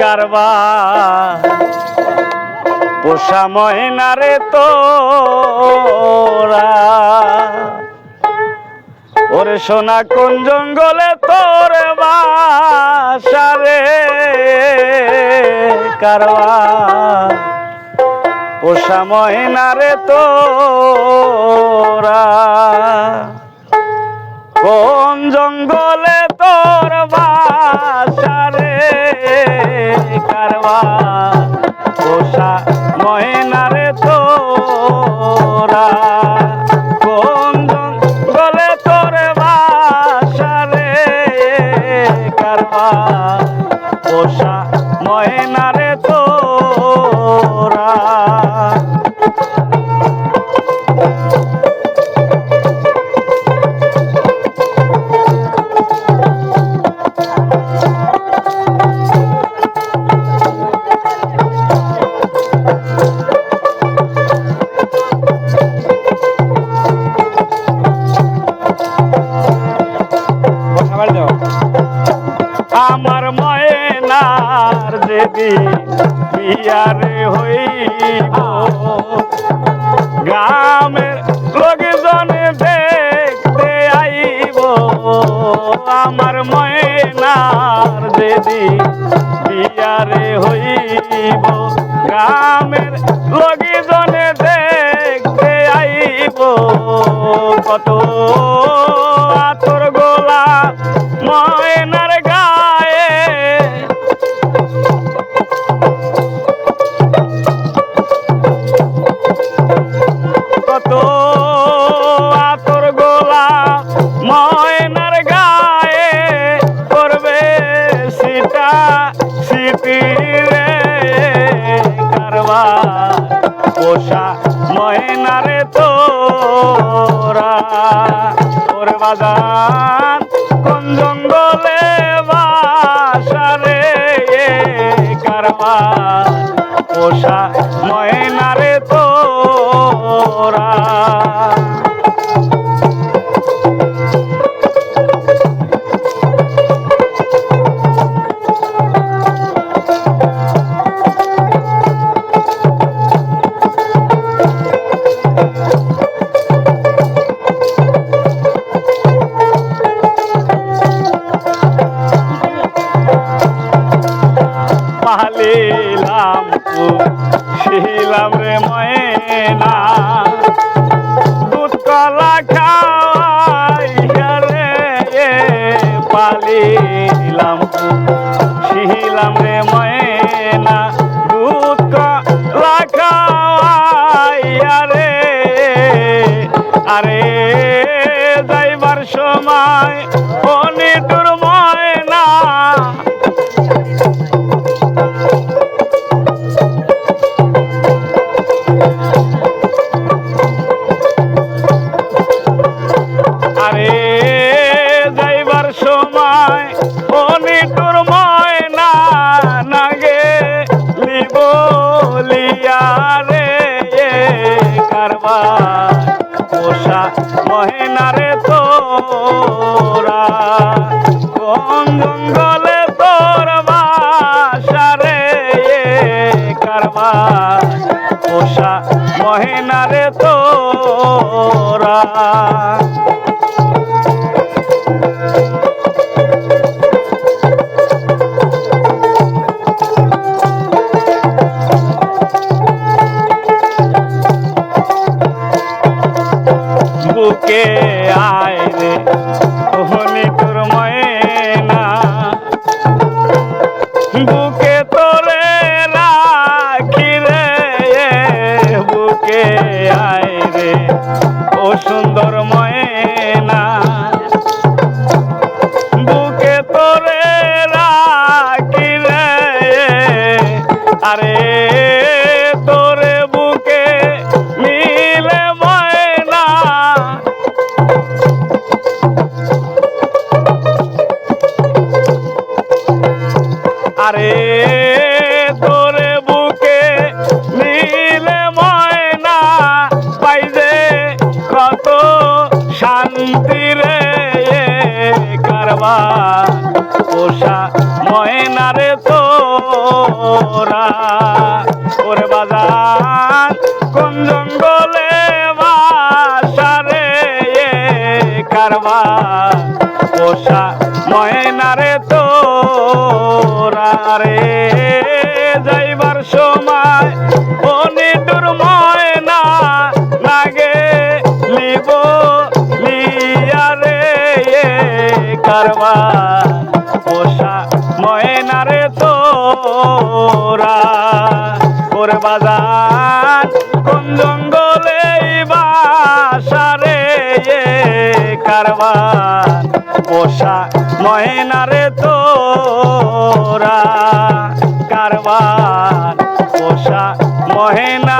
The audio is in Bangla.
কারবা। পোষা ময়নারে তোরা। ওরে সোনা কোন জঙ্গলে তোর বাসারে কারবা। পোষা ময়নারে তোরা। কোন জঙ্গলে তোর বাসারে পোষা ময়নারে তোরা। দেবী বিয়ারে হইব। গ্রামের লোকজনে দেখতে আইব। আমার ময়নার দেবী বিয়ারে হইব। গ্রামের লোকজনে দেখতে আইব। কত জঙ্গলে বাসারে কারবা পোষা পালিলাম শিলাম রে ময়না। দুধ কলা রে পালিলাম শিলাম রে ময়না। দুধ কলা রে আরে, যাইবার সময় কোন তোর বাসারে কারবা পোষা মহেনারে তোরা বুকে তোরে রাখি রে বুকে আয় রে। ও সুন্দর ময়না ময়নারে তোরা। ওরে বাজার, কোন জঙ্গলে বাসারে কারবা তোরা রে। যাইবার সময় অনিটুর ময়না লাগে, নিব লিয়া রে কারবা মোর বাজার কোন জঙ্গলে বাসারে কারবার? পোষা মহিনারে তোরা কারবার। পোষা মহিনা